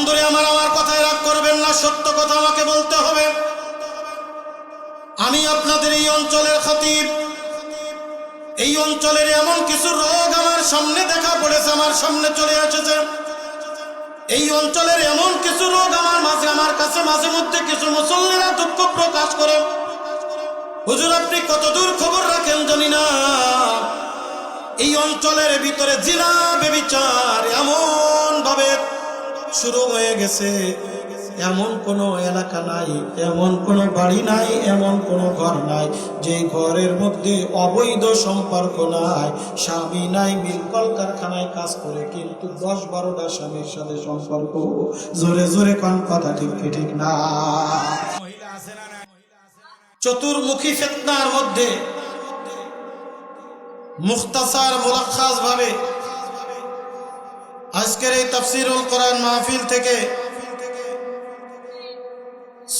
বন্ধুরে আমার আমার কথায় রাগ করবেন না, সত্য কথা আমাকে বলতে হবে। আমি আপনাদের এই অঞ্চলের খতিব। এই অঞ্চলের এমন কিছু রোগ আমার সামনে দেখা পড়েছে, আমার সামনে চলে এসেছে। এই অঞ্চলের এমন কিছু রোগ আমার মাঝে, আমার কাছে মাঝে মধ্যে কিছু মুসল্লিরা দুঃখ প্রকাশ করে। হুজুর, আপনি কতদূর খবর রাখেন জানি না। এই অঞ্চলের ভিতরে জিনা বেবিচার এমন ভাবে শুরু হয়ে গেছে। এমন কোনো এলাকা নাই, এমন কোনো বাড়ি নাই, এমন কোনো ঘর নাই, যে ঘরের মধ্যে অবৈধ সম্পর্ক নাই। স্বামী নাই, মিল কলকারখানায় কাজ করে, কিন্তু দশ বারোটা স্বামীর সাথে সম্পর্ক। জোরে জোরে কোন কথা ঠিক ঠিক না? চতুর্মুখী ফেতনার মধ্যে মুখতাসার মুলাক্ষাস ভাবে আজকের এই তাফসিরুল কোরআন মাহফিল থেকে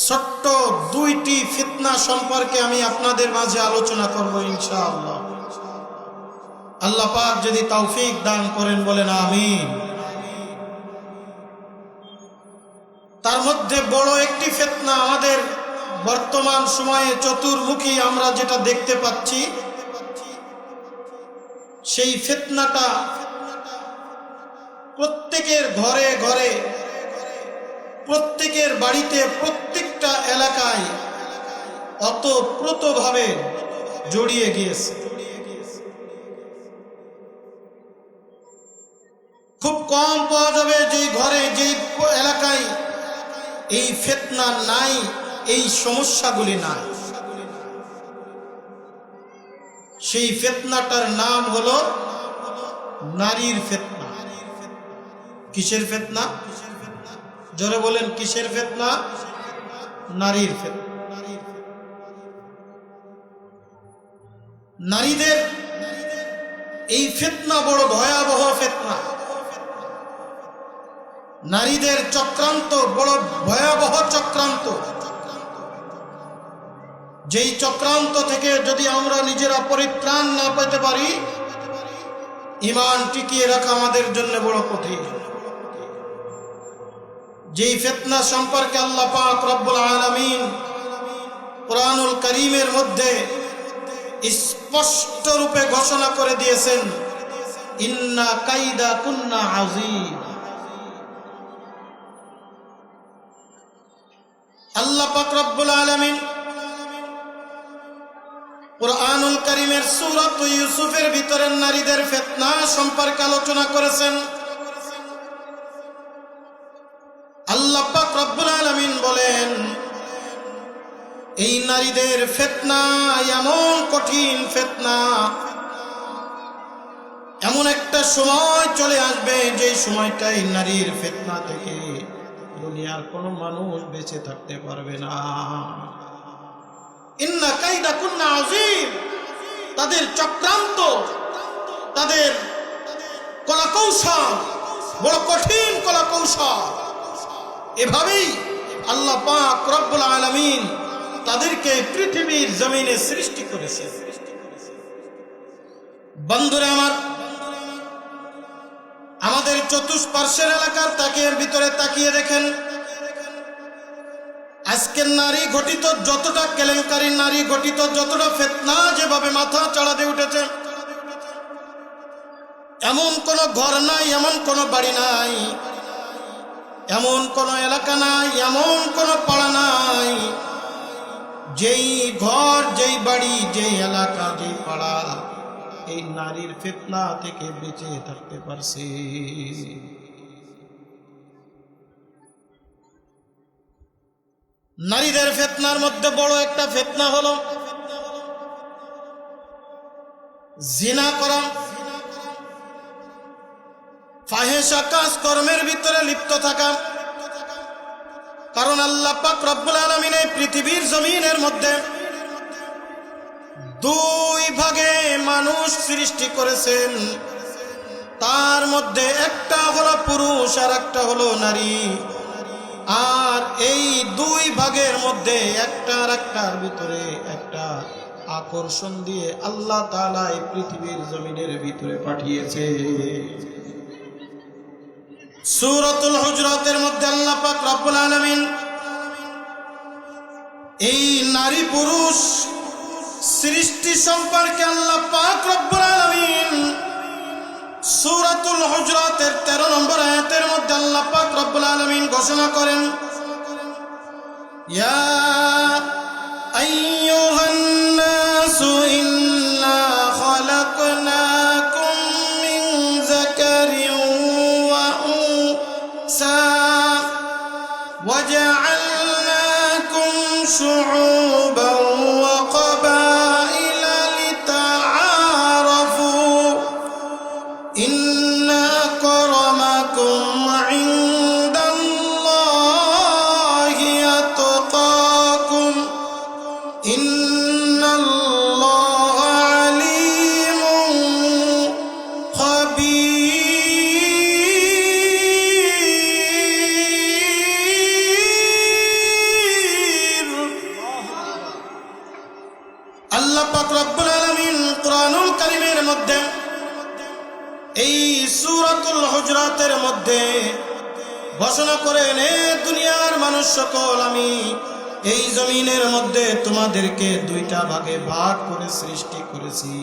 ছোট্ট দুইটি ফিতনা সম্পর্কে আমি আপনাদের মাঝে আলোচনা করব ইনশাআল্লাহ। আল্লাহ পাক যদি তৌফিক দান করেন বলেন আমিন। তার মধ্যে বড় একটি ফিতনা আমাদের বর্তমান সময়ে চতুর্মুখী আমরা যেটা দেখতে পাচ্ছি, সেই ফিতনাটা প্রত্যেকের ঘরে ঘরে, প্রত্যেকের বাড়িতে প্রত্যেকটা এলাকায় অতপ্রতভাবে জড়িয়ে গিয়েছে। খুব কম পাওয়া যাবে যেই ঘরে, যেই এলাকায় এই ফেতনা নাই, এই সমস্যাগুলি নাই। সেই ফেতনাটার নাম হলো নারীর ফেতনা। কিসের ফেতনা? জোরে বলেন, কিসের ফেতনা? নারীর নারীদের এই ফেতনা বড় ভয়াবহ ফেতনা। নারীদের চক্রান্ত বড় ভয়াবহ চক্রান্ত। যেই চক্রান্ত থেকে যদি আমরা নিজেরা পরিত্রাণ না পেতে পারি, ইমান টিকিয়ে রাখা আমাদের জন্য বড় কঠিন। যেই ফেতনা সম্পর্কে আল্লাহ পাক রব্বুল আলামিন কোরআনুল করিমের মধ্যে স্পষ্ট রূপে ঘোষণা করে দিয়েছেন, ইন্না কাইদা কুন্না আজিম আল্লাহ পাক রব্বুল আলামিন কোরআনুল করিমের সুরত ইউসুফের ভিতরে নারীদের ফিতনা সম্পর্কে আলোচনা করেছেন। রব্বুল আলামিন বলেন, এই নারীদের ফেতনা, এমন কঠিন ফেতনা, এমন একটা সময় চলে আসবে যে সময়টাই নারীর ফেতনা থেকে দুনিয়ার কোনো মানুষ বেঁচে থাকতে পারবে না। ইন্না কাইদা কুন্না আজিম তাদের চক্রান্ত, তাদের কলা কৌশল বড় কঠিন কলা কৌশল এভাবেই আল্লাহ পাক রব্বুল আলামিন তাদেরকে পৃথিবীর জমিনে সৃষ্টি করেছে বন্ধুরা আমার, আমাদের চতুষ্পার্শ্বের এলাকার তাকিয়ের ভিতরে তাকিয়ে দেখেন। আজকের নারী ঘটিত যতটা কেলেঙ্কারি, নারী ঘটিত যতটা ফেতনা যেভাবে মাথা চড়াতে উঠেছে, এমন কোন ঘর নাই, এমন কোন বাড়ি নাই। এমন কোন এলাকা নাই, এমন কোন পাড়া নাই। যেই ঘর, যেই বাড়ি, যেই এলাকা, যেই পাড়া, এই নারীর ফেতনা থেকে বেঁচে থাকতে পারছে। নারীদের ফেতনার মধ্যে বড় একটা ফেতনা হলো, জিনা করা। ফাহেসা কাজ কর্মের ভিতরে লিপ্ত থাকা। কারণ আল্লাহ পাক রব্বুল আলমিন এই পৃথিবীর জমিনের মধ্যে দুই ভাগে মানুষ সৃষ্টি করেছেন। তার মধ্যে একটা হলো পুরুষ আর একটা হলো নারী। আর এই দুই ভাগের মধ্যে একটা আর একটার ভিতরে একটা আকর্ষণ দিয়ে আল্লাহ তাআলা এই পৃথিবীর জমিনের ভিতরে পাঠিয়েছে। সূরাতুল হজরতের মধ্যে আল্লাহ পাক রব্বুল আলামিন এই নারী পুরুষ সৃষ্টি সম্পর্কে আল্লাহ পাক রব্বুল আলামিন সূরাতুল হুজরাতের 13 নম্বর আয়াতের মধ্যে আল্লাহ পাক রব্বুল আলামিন ঘোষণা করেন, ইয়া সূরাতুল হুজরাতের মধ্যে ঘোষণা করেন হে দুনিয়ার মানুষ সকল, আমি এই জমিনের মধ্যে তোমাদেরকে দুইটা ভাগে ভাগ করে সৃষ্টি করেছি।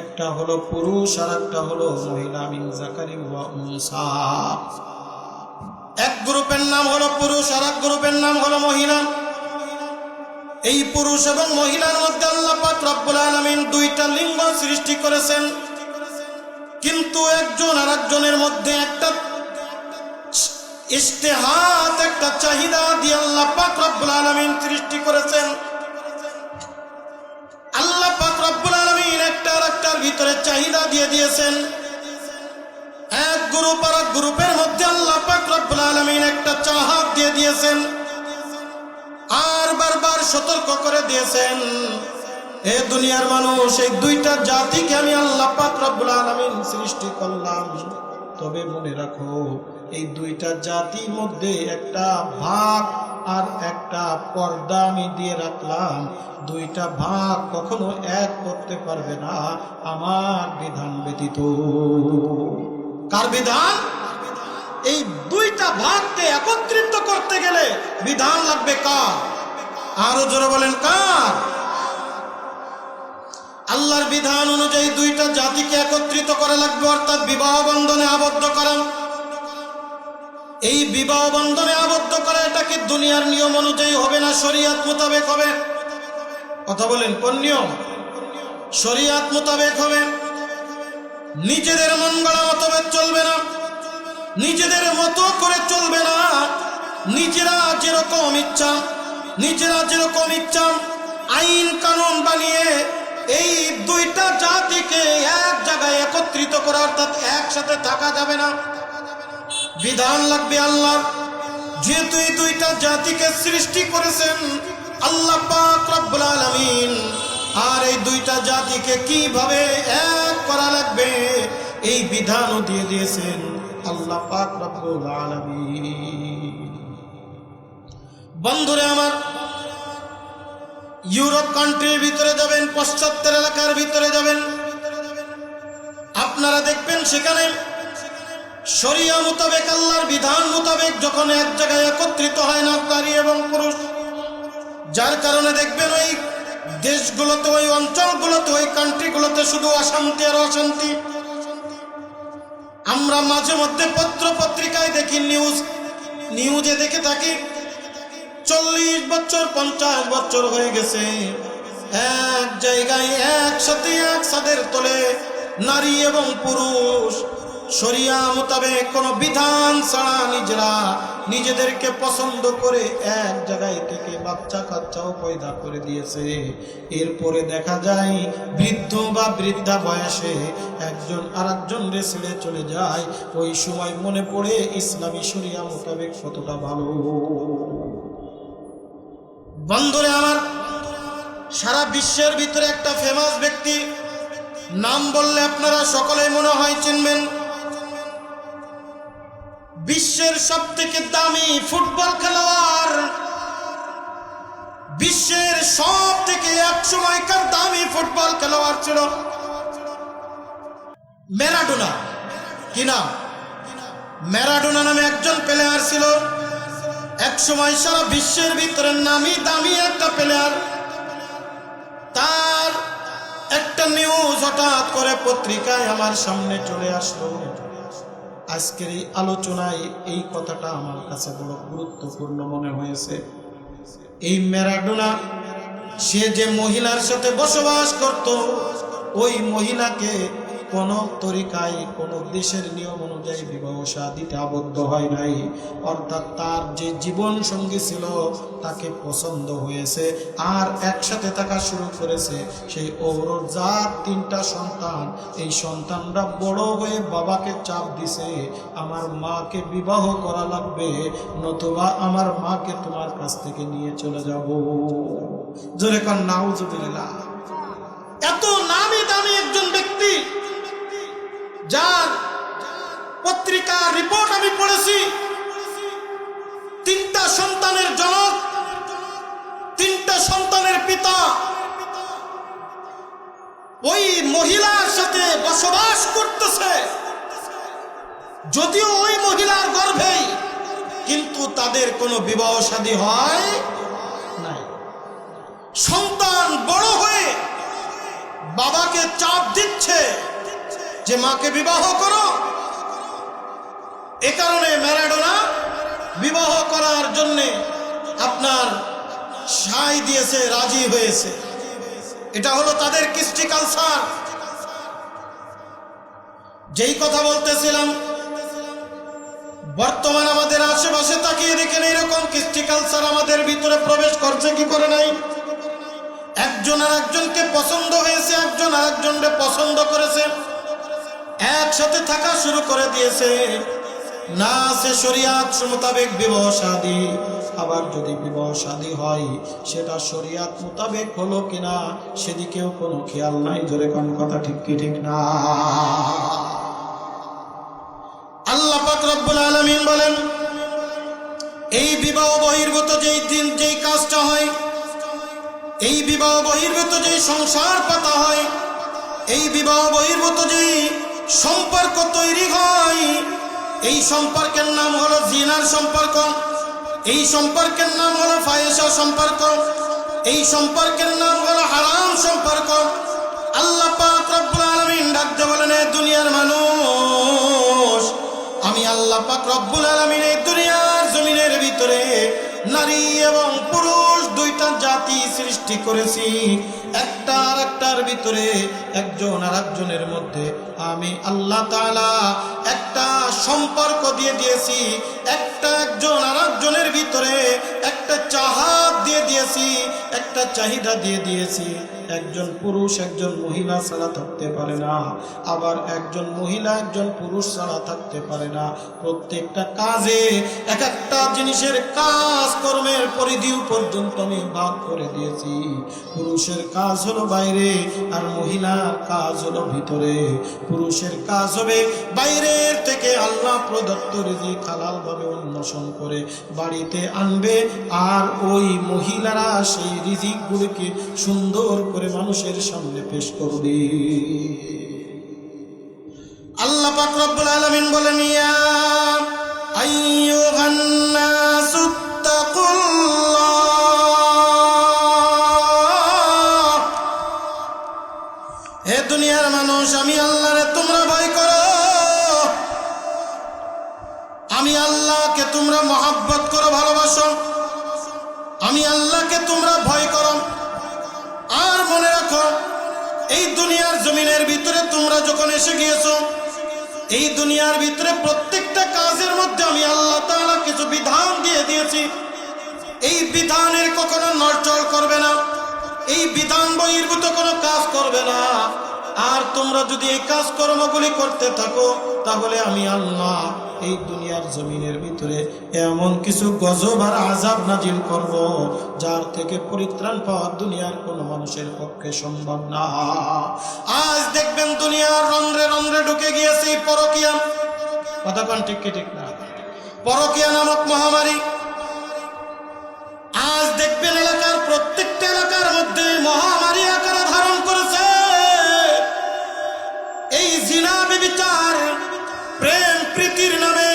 একটা হলো পুরুষ আর একটা হলো মহিলা এক গ্রুপের নাম হলো পুরুষ আর এক গ্রুপের নাম হলো মহিলা। এই পুরুষ এবং মহিলার মধ্যে আল্লাহ রব্বুল আলামিন দুইটা লিঙ্গ সৃষ্টি করেছেন। কিন্তু একজন আর একজনের মধ্যে একটা ইস্তেহাত একটা চাহিদা দিয়ে আল্লাহ পাক আলামিন সৃষ্টি করেছেন। আল্লাহ পাক আলামিন একটা আর একটার ভিতরে চাহিদা দিয়ে দিয়েছেন। এক গ্রুপ আর এক গ্রুপের মধ্যে আল্লাহ পাক আলামিন একটা চাহাত দিয়ে দিয়েছেন। আর বারবার সতর্ক করে দিয়েছেন। এ দুনিয়ার মানুষ, এই দুইটা জাতিকে আমি আল্লাহ পাক রব্বুল সৃষ্টি করলাম। তবে মনে রাখো, এই দুইটা জাতির মধ্যে একটা ভাগ আর একটা পর্দা আমি দিয়ে রাখলাম। দুইটা ভাগ কখনো এক করতে পারবে না। আমার বিধান ব্যতীত। কার বিধান? এই দুইটা ভাগকে একত্রিত করতে গেলে বিধান লাগবে কার? আরও জোরে বলেন কার? আল্লাহর বিধান অনুযায়ী দুইটা জাতিকে একত্রিত করা লাগবে, অর্থাৎ বিবাহ বন্ধনে আবদ্ধ করা। এই বিবাহ বন্ধনে আবদ্ধ করা এটা কি দুনিয়ার নিয়ম অনুযায়ী হবে না শরিয়াত মোতাবেক হবে? কথা বলেন, কোন নিয়ম? শরিয়াত মোতাবেক হবে। নিজেদের গড়া মতভেদ চলবে না। নিজেদের মতো করে চলবে না। নিজেরা যেরকম ইচ্ছা, নিজেরা যেরকম ইচ্ছা, আইন কানুন বানিয়ে এই দুইটা জাতিকে এক জায়গায় একত্রিত করা অর্থাৎ একসাথে থাকা যাবে না। বিধান লাগবে আল্লাহ যেহেতু এই দুইটা জাতিকে সৃষ্টি করেছেন আল্লাহ পাক রব্বুল আলামিন, আর এই দুইটা জাতিকে কীভাবে এক করা লাগবে, এই বিধানও দিয়ে দিয়েছেন আল্লাহ পাক রব্বুল আলামিন। বন্ধুরে আমার ইউরোপ কান্ট্রির ভিতরে যাবেন, পশ্চাত্যের এলাকার ভিতরে যাবেন। আপনারা দেখবেন সেখানে শরিয়া মোতাবেক, আল্লাহর বিধান মোতাবেক যখন এক জায়গায় একত্রিত হয় না নারী এবং পুরুষ, যার কারণে দেখবেন ওই দেশগুলোতে, ওই অঞ্চলগুলোতে, ওই কান্ট্রিগুলোতে শুধু অশান্তি আর অশান্তি। আমরা মাঝে মধ্যে পত্র পত্রিকায় দেখি নিউজ নিউজে দেখে থাকি। চল্লিশ বছর, পঞ্চাশ বছর হয়ে গেছে। এক জায়গায় একসাথে এক সাদের তোলে, নারী এবং পুরুষ। শরিয়া মোতাবেক কোনো বিধান ছাড়া নিজেরা নিজেদেরকে পছন্দ করে এক জায়গায় থেকে বাচ্চা কাচ্চাও পয়দা করে দিয়েছে। এরপরে দেখা যায়, বৃদ্ধ বা বৃদ্ধা বয়সে একজন আর একজন ছেড়ে চলে যায়। ওই সময় মনে পড়ে, ইসলামী শরিয়া মোতাবেক কতটা ভালো। বন্ধুরে আমার সারা বিশ্বের ভিতরে একটা ফেমাস ব্যক্তি। নাম বললে আপনারা সকলেই মনে হয় চিনবেন। বিশ্বের সব থেকে দামি ফুটবল খেলোয়াড়। বিশ্বের সব থেকে এক সময়কার দামি ফুটবল খেলোয়াড় ছিল ম্যারাডোনা। কি নাম? ম্যারাডোনা নামে একজন প্লেয়ার ছিল। এক সময় সারা বিশ্বের ভিতরে নামি দামি একটা প্লেয়ার তার একটা নিউজ হঠাৎ করে পত্রিকায় আমার সামনে চলে আসলো। আজকের এই আলোচনায় এই কথাটা আমার কাছে বড় গুরুত্বপূর্ণ মনে হয়েছে। এই ম্যারাডোনা, সে যে মহিলার সাথে বসবাস করত, ওই মহিলাকে কোন তরিকায়, কোন দেশের নিয়ম অনুযায়ী বিবাহ সাদিতে আবদ্ধ হয় নাই। অর্থাৎ তার যে জীবন সঙ্গী ছিল, তাকে পছন্দ হয়েছে। আর একসাথে থাকা শুরু করেছে। সেই ওর যার তিনটা সন্তান, এই সন্তানরা বড় হয়ে বাবাকে চাপ দিছে, আমার মাকে বিবাহ করা লাগবে, নতুবা আমার মাকে তোমার কাছ থেকে নিয়ে চলে যাব। জোরে কর নাউজুবিল্লাহ। এত নামি দামি একজন ব্যক্তি যার পত্রিকা রিপোর্ট আমি পড়েছি, তিনটা সন্তানের জনক, তিনটা সন্তানের পিতা। ওই মহিলার সাথে বসবাস করতেছে। যদিও ওই মহিলার গর্ভেই কিন্তু তাদের কোনো বিবাহ শাদী হয় সন্তান বড় হয়ে বাবাকে চাপ দিচ্ছে। যে মাকে বিবাহ করো। এ কারণে ম্যারাডোনা বিবাহ করার জন্যে আপনার সাই দিয়েছে, রাজি হয়েছে। এটা হলো তাদের কৃষ্টি কালচার। যেই কথা বলতেছিলাম, বর্তমান আমাদের আশেপাশে তাকিয়ে দেখেন এরকম কৃষ্টি কালচার আমাদের ভিতরে প্রবেশ করছে কি করে নাই? একজন আর একজনকে পছন্দ হয়েছে, একজন আর একজনকে পছন্দ করেছে। একসাথে থাকা শুরু করে দিয়েছে। না সে শরিয়াত মোতাবেক বিবাহ আবার যদি বিবাহ শাদী হয়, সেটা শরিয়াত মোতাবেক হলো কিনা, সেদিকেও কোনো খেয়াল নাই। জোরে কোন কথা ঠিক কি ঠিক না? আল্লাহ পাক রব্বুল আলামিন বলেন, এই বিবাহ বহির্ভূত যেই দিন যেই কাজটা হয়, এই বিবাহ বহির্ভূত যেই সংসার পাতা হয়, এই বিবাহ বহির্ভূত যেই সম্পর্ক তৈরি হয়। এই সম্পর্কের নাম হলো জিনার সম্পর্ক। এই সম্পর্কের নাম হলো ফায়েসা সম্পর্ক। এই সম্পর্কের নাম হলো হারাম সম্পর্ক। আল্লাহ ডাকতে বলেন, এ দুনিয়ার মানুষ, আমি আল্লাহ পাক রব্বুল আলামিন এই দুনিয়ার জমিনের ভিতরে নারী এবং পুরুষ দুইটা জাতি সৃষ্টি করেছি। একটা আর একটার ভিতরে একজন আর একজনের মধ্যে আমি আল্লাহ তাআলা একটা সম্পর্ক দিয়ে দিয়েছি। একটা একজন আর একজনের ভিতরে একটা চাহাত দিয়ে দিয়েছি, একটা চাহিদা দিয়ে দিয়েছি। একজন পুরুষ, একজন মহিলা ছাড়া থাকতে পারে না। আবার একজন মহিলা, একজন পুরুষ ছাড়া থাকতে পারে না। প্রত্যেকটা কাজে এক একটা জিনিসের কাজ কর্মের পরিধি পর্যন্ত আমি ভাগ করে দিয়েছি। পুরুষের কাজ হলো বাইরে আর মহিলার কাজ হলো ভিতরে। পুরুষের কাজ হবে বাইরের থেকে আল্লাহ প্রদত্ত রিজিক হালাল ভাবে অন্বেষণ করে বাড়িতে আনবে আর ওই মহিলারা সেই রিজিকগুলিকে সুন্দর করে মানুষের সামনে পেশ করবে। আল্লাহ পাক রব্বুল আলামিন বলেন, ইয়া আইয়ুহান নাসু হে দুনিয়ার মানুষ, আমি আল্লাহরে তোমরা ভয় করো। আমি আল্লাহকে তোমরা মহাব্বত করো, ভালোবাসো। আমি আল্লাহকে তোমরা ভয় করো। আর মনে রাখো, এই দুনিয়ার জমিনের ভিতরে তোমরা যখন এসে গিয়েছো এই দুনিয়ার ভিতরে প্রত্যেকটা কাজের মধ্যে আমি আল্লাহ তাআলা কিছু বিধান দিয়ে দিয়েছি। এই বিধানের কখনো নড়চড় করবে না। এই বিধান বহির্ভূত কোনো কাজ করবে না। আর তোমরা যদি এই কাজ কর্মগুলি করতে থাকো, তাহলে আমি আল্লাহ এই দুনিয়ার জমিনের ভিতরে এমন কিছু গজব আর আজাব নাজিল করব, যার থেকে পরিত্রাণ পাওয়া দুনিয়ার কোনো মানুষের পক্ষে সম্ভব না। আজ দেখবেন দুনিয়ার রন্ধ্রে ঢুকে গিয়েছে এই পরকিয়া। কথা কন ঠিক কি ঠিক না? পরকিয়া নামক মহামারী। আজ দেখবেন এলাকার প্রত্যেকটা এলাকার মধ্যে মহামারী আকারে ধারণ করেছে। এই জিনা বিবিচার, প্রেম প্রীতির নামে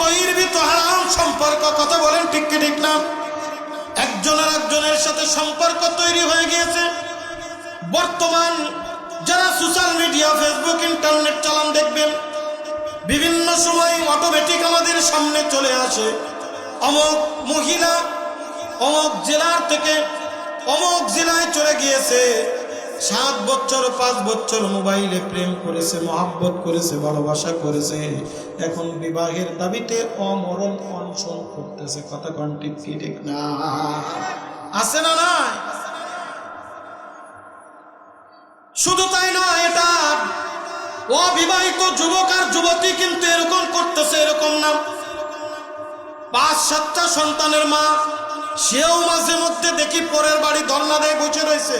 গর্বিত হারাম সম্পর্ক কথা বলেন ঠিক কি ঠিক না? একজনের একজনের সাথে সম্পর্ক তৈরি হয়ে গিয়েছে। বর্তমান যারা সোশ্যাল মিডিয়া, ফেসবুক, ইন্টারনেট চালান দেখবেন, বিভিন্ন সময় অটোমেটিক আমাদের সামনে চলে আসে। অমক মহিলা, অমক জেলার থেকে অমক জেলায় চলে গিয়েছে। সাত বছর, পাঁচ বছর মোবাইলে প্রেম করেছে, মহাব্বত করেছে, ভালোবাসা করেছে। এখন বিবাহের দাবিতে অমরণ অনশন করতেছে। কথা কন্টিক কি ঠিক না? আছে না না শুধু তাই না, এটা অবিবাহিত যুবক আর যুবতী কিন্তু এরকম করতেছে, এরকম না। পাঁচ, সাতটা সন্তানের মা, সেও মাঝে মধ্যে দেখি পরের বাড়ি ধর্ণা দেয়, বসে রয়েছে।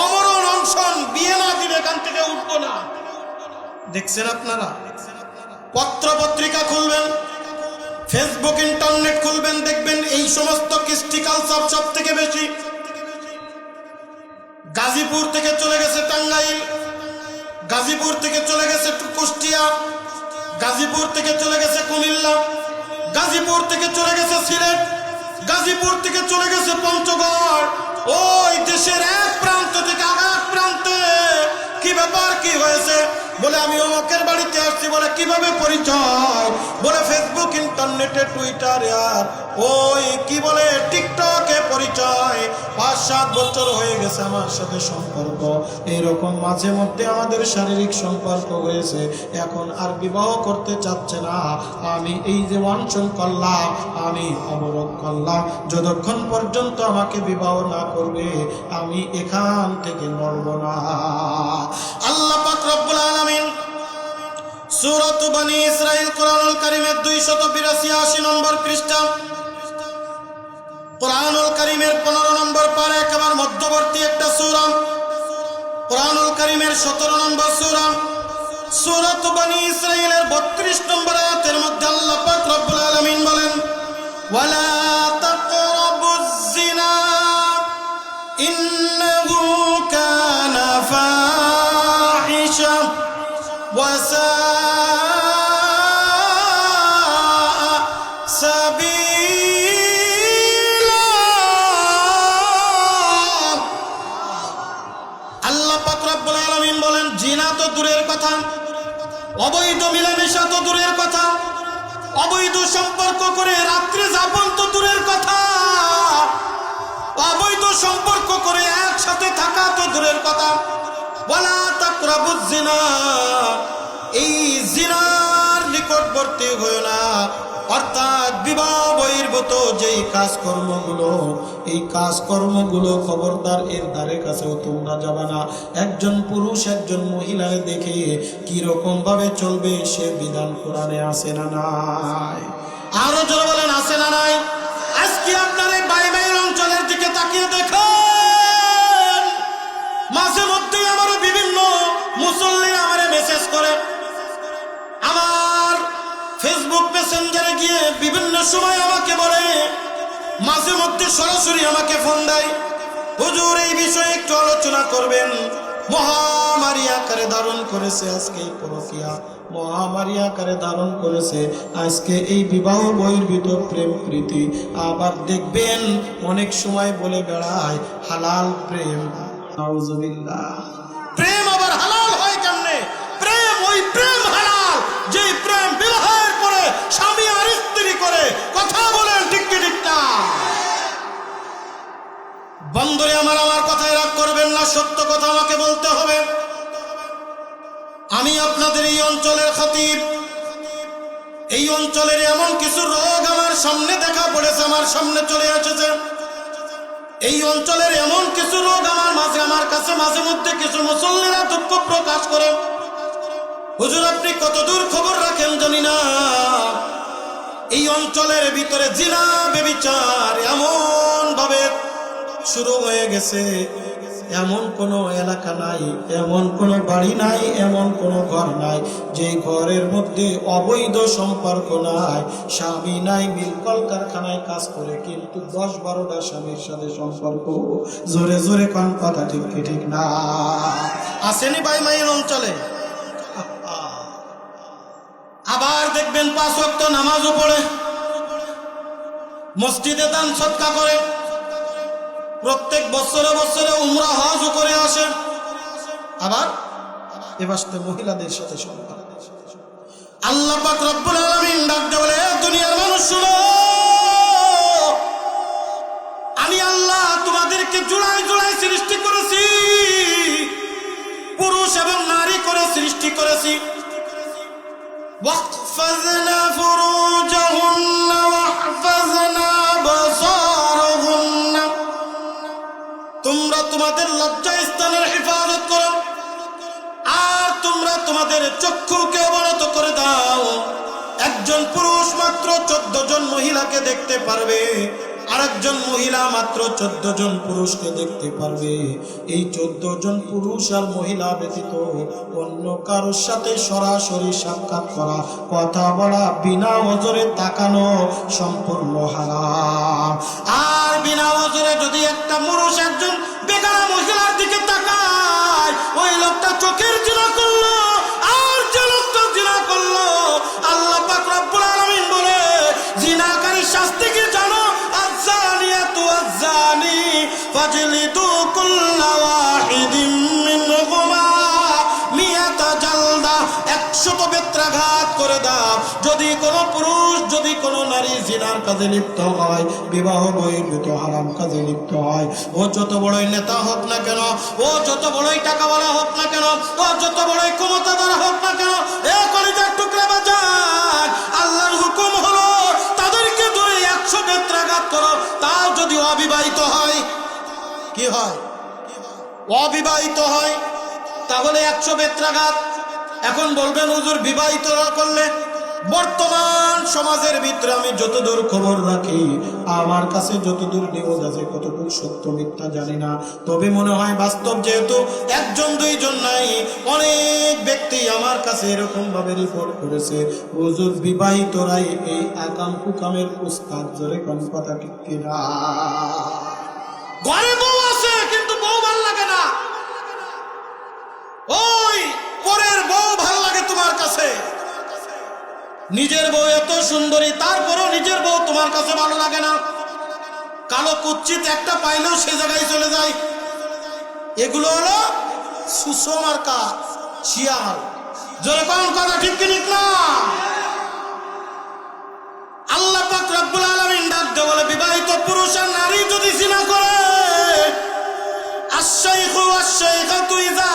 অমরণ অনশন, বিয়ে না দিলে এখান থেকে উঠবো না। দেখছেন আপনারা? পত্র পত্রিকা খুলবেন ফেসবুক ইন্টারনেট খুলবেন, দেখবেন এই সমস্ত কৃষ্টি কালচার সব থেকে বেশি গাজীপুর থেকে চলে গেছে টাঙ্গাইল। গাজীপুর থেকে চলে গেছে কুষ্টিয়া। গাজীপুর থেকে চলে গেছে কুমিল্লা। গাজীপুর থেকে চলে গেছে সিলেট। গাজীপুর থেকে চলে গেছে পঞ্চগড়। ওই দেশের এক প্রান্ত থেকে এক প্রান্তে কি ব্যাপার, কি হয়েছে? বলে আমি অমকের বাড়িতে আসছি বলে কীভাবে পরিচয়? বলে ফেসবুক ইন্টারনেটে টুইটারে আর ওই কি বলে, টিকটকে পরিচয়। পাঁচ সাত বছর হয়ে গেছে আমার সাথে সম্পর্ক। এরকম মাঝে মধ্যে আমাদের শারীরিক সম্পর্ক হয়েছে এখন আর বিবাহ করতে চাচ্ছে না। আমি এই যে অনশন করলাম, আমি অবরোধ করলাম। যতক্ষণ পর্যন্ত আমাকে বিবাহ না করবে, আমি এখান থেকে নড়ব না। আল্লাহ রব্বুল আলামিন সূরাত বনি ইসরাইল কোরআনুল কারীমের 282 নম্বর পৃষ্ঠা কোরআনুল করিমের পনেরো নম্বর পারে একেবারে মধ্যবর্তী একটা সুরম কোরআনুল করিমের সতেরো নম্বর সুরম সুরত বনি ইসরাইলের বত্রিশ নম্বর আয়াতের মধ্যে আল্লাহ রব্বুল আলামিন বলেন, ওয়ালা তাকরাবুজ জিনা ইন্নাহু কানা ফাহিশা ওয়া অবৈধ মিলামেশা তো দূরের কথা। অবৈধ সম্পর্ক করে রাত্রে যাপন তো দূরের কথা। অবৈধ সম্পর্ক করে একসাথে থাকা তো দূরের কথা। বলা তাকরাবুজ জিনা। এই জিনার নিকটবর্তী হয়ে না। অর্থাৎ বিবাহ বহির্ভূত যেই কাজকর্মগুলো, এই কাজকর্মগুলো খবরদার এর ধারে কাছেও তোমরা যাবে না। একজন পুরুষ, একজন মহিলারে দেখে কি রকম ভাবে চলবে সে বিধান কোরআনে আসে না নাই? আরও জোরে বলেন আসে না নাই? আজকে আপনার এই বাই বাইর অঞ্চলের দিকে তাকিয়ে দেখেন। মাঝে মধ্যে আমার বিভিন্ন মুসল্লিরা আমারে মেসেজ করে। আমার ফেসবুক মেসেঞ্জারে গিয়ে বিভিন্ন সময় আমাকে বলে, মাঝে মধ্যে সরাসরি আমাকে ফোন দেয়, হুজুর, এই বিষয়ে একটু আলোচনা করবেন। মহামারী আকারে ধারণ করেছে আজকে এই পরকিয়া। মহামারী আকারে ধারণ করেছে আজকে এই বিবাহ বহির্ভূত প্রেম প্রীতি। আবার দেখবেন অনেক সময় বলে বেড়ায়, হালাল প্রেম। নাউজুবিল্লাহ প্রেম আবার হালাল হয় কেমনে প্রেম ওই প্রেম হালাল যে প্রেম বিবাহের পরে স্বামী আর স্ত্রী করে কথা বলেন ঠিক ঠিক না? আমার আমার কথায় রাগ করবেন না, সত্য কথা আমাকে বলতে হবে। আমি আপনাদের এই অঞ্চলের খতিব। এই অঞ্চলের এমন কিছু রোগ আমার সামনে দেখা পড়েছে, আমার সামনে চলে এসেছে। এই অঞ্চলের এমন কিছু লোক আমার মাঝে, আমার কাছে মাঝে মধ্যে কিছু মুসল্লিরা দুঃখ প্রকাশ করে। হুজুর, আপনি কত দূর খবর রাখেন জানি না। এই অঞ্চলের ভিতরে জিনা বেবিচার এমন ভাবে শুরু হয়ে গেছে। এমন কোনো এলাকা নাই, এমন কোনো বাড়ি নাই, এমন কোনো ঘর নাই, যে ঘরের মধ্যে অবৈধ সম্পর্ক নাই। স্বামী নাই, মিল কলকারখানায় কাজ করে, কিন্তু দশ বারোটা স্বামীর সাথে সম্পর্ক জোরে জোরে কোন কথা ঠিক ঠিক না? আসেনি বাই মাইয়ের অঞ্চলে? আবার দেখবেন পাঁচ ওয়াক্ত নামাজও পড়ে। মসজিদে দান সৎকা করে। প্রত্যেক বছরে বছরে উমরা, হজও করে আসে। আবার এবার মহিলাদের সাথে আল্লাহ পাক রব্বুল আলামিন ডাক দিয়ে দুনিয়ার মানুষ, শুনো। আমি আল্লাহ তোমাদেরকে জোড়ায় জোড়ায় সৃষ্টি করেছি। পুরুষ এবং নারী করে সৃষ্টি করেছি। واحفظنا فروجهن واحفظنا بصارهن তোমরা তোমাদের লজ্জা স্থানের হেফাজত করো আর তোমরা তোমাদের চক্ষুকে অবনত করে দাও একজন পুরুষ মাত্র চোদ্দ জন মহিলাকে দেখতে পারবে আরেকজন মহিলা মাত্র চোদ্দ জন পুরুষকে দেখতে পারবে। এই চোদ্দ জন পুরুষ আর মহিলা ব্যতীত অন্য কারোর সাথে সরাসরি সাক্ষাৎ করা, কথা বলা, বিনা ওজরে তাকানো সম্পূর্ণ হারাম। আর বিনা ওজরে যদি একটা পুরুষ একজন বেকার মহিলার দিকে তাকায়, ওই লোকটা চোখের জিনা করল, আর যে লোকটা জিনা করল, আল্লাহ একশত বেত্রাঘাত করে দাও। যদি কোনো পুরুষ, যদি কোনো নারী জিনার কাজে লিপ্ত হয়, বিবাহ বহির্ভূত হারাম কাজে লিপ্ত হয়। ও যত বড়ই নেতা হোক না কেন, ও যত বড়ই টাকাওয়ালা হোক না কেন, ও যত বড়ই ক্ষমতাদার হোক না কেন, এ কলিজার টুকরা বাজার। আল্লাহর হুকুম হলো, তাদেরকে ধরে একশো বেত্রাঘাত করো। তাও যদি অবিবাহিত হয়, কি হয়? অবিবাহিত হয়, তাহলে একশো বেত্রাঘাত এখন বলবেন, হুজুর, বিবাহিত করলে বর্তমান সমাজের ভিতরে আমি যতদূর খবর রাখি, আমার কাছে যতদূর নিউজ আছে, কতটুকু সত্য মিথ্যা জানি না। তবে মনে হয় বাস্তব যেহেতু একজন, দুইজন নাই, অনেক ব্যক্তি আমার কাছে এরকম ভাবে রিপোর্ট করেছে। হুজুর, বিবাহিতরাই এই আকাম কুকামের উস্তাদ, জোরে কোন কথা ঠিক কিনা? ঘরে বউ আছে, কিন্তু বউ ভালো লাগে না। ওই পরের বউ ভালো লাগে তোমার কাছে। নিজের বউ এত সুন্দরী, তারপরও নিজের বউ তোমার কাছে ভালো লাগে না। কালো কুচ্ছিত একটা পাইলেও সে জায়গায় চলে যায়। এগুলো হলো সুষমার কাজ শিয়াল। যেরকম কথা ঠিক কি ঠিক না? আল্লাহ পাক রব্বুল আলামিন ডাক বলে, বিবাহিত পুরুষ আর নারী যদি জিনা করে আশ-শাইখু ওয়াশ-শাইখাতু ইযা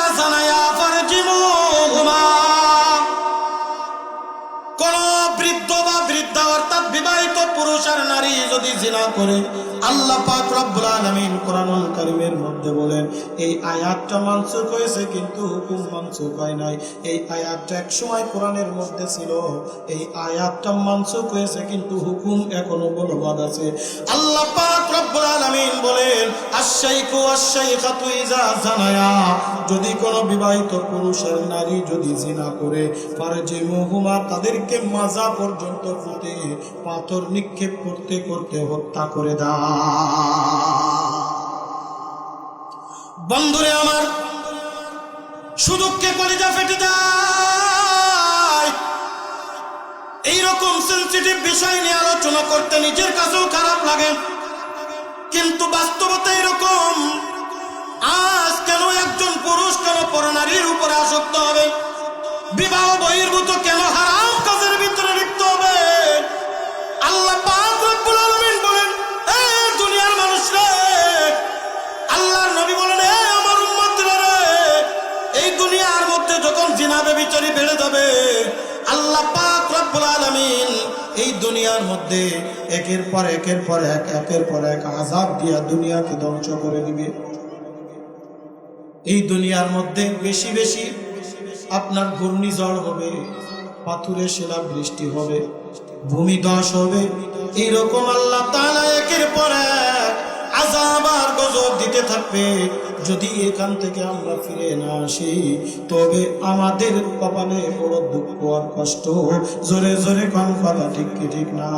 কোন বৃদ্ধ বা অর্থাৎ বিবাহিত পুরুষ আর নারী যদি জিনা করে, আল্লাহ পাক রব্বুল কোরআনুল মধ্যে বলেন, এই আয়াতটা মানসুখ হয়েছে কিন্তু হুকুম মানসুখ হয় নাই। এই আয়াতটা এক সময় কোরআনের মধ্যে ছিল, এই আয়াতটা মানসুখ হয়েছে কিন্তু হুকুম এখনও বলবৎ আছে। আল্লাহ পাক রব্বুল বলেন ওয়াশ-শাইখাতু জানায়া। যদি কোনো বিবাহিত পুরুষ আর নারী যদি জিনা করে ফারজিমুহুমা তাদেরকে মাজা পর্যন্ত ফুটে পাথর নিক্ষেপ করতে করতে হত্যা করে দাও বন্ধুরে আমার, সুযোগকে কলিজা ফেটে এইরকম সেন্সিটিভ বিষয় নিয়ে আলোচনা করতে নিজের কাছেও খারাপ লাগে। কিন্তু বাস্তবতা এরকম। আজ কেন একজন পুরুষ, কেন পর নারীর উপরে আসক্ত হবে? বিবাহ বহির্ভূত কেন হারাম কাজের ভিতরে লিপ্ত হবে? আল্লাহ দুনিয়ার আল্লাহর বলেন আমার রে, এই দুনিয়ার মধ্যে যখন জিনা বেবিচারি বেড়ে যাবে আল্লাহ পাক রব্বুল আলামিন এই দুনিয়ার মধ্যে একের পর একের পর এক, একের পর এক আযাব দিয়া দুনিয়াকে ধ্বংস করে দিবে। এই দুনিয়ার মধ্যে বেশি বেশি আপনার ঘূর্ণিঝড় হবে, পাথুরে শিলা বৃষ্টি হবে, ভূমিধস হবে, এইরকম আল্লাহ তাআলা একের পর এক আযাব আর গজব দিতে থাকবে। যদি এখান থেকে আমরা ফিরে না আসি, তবে আমাদের কপালে বড় দুঃখ আর কষ্ট। জোরে জোরে কম করা ঠিক ঠিক না।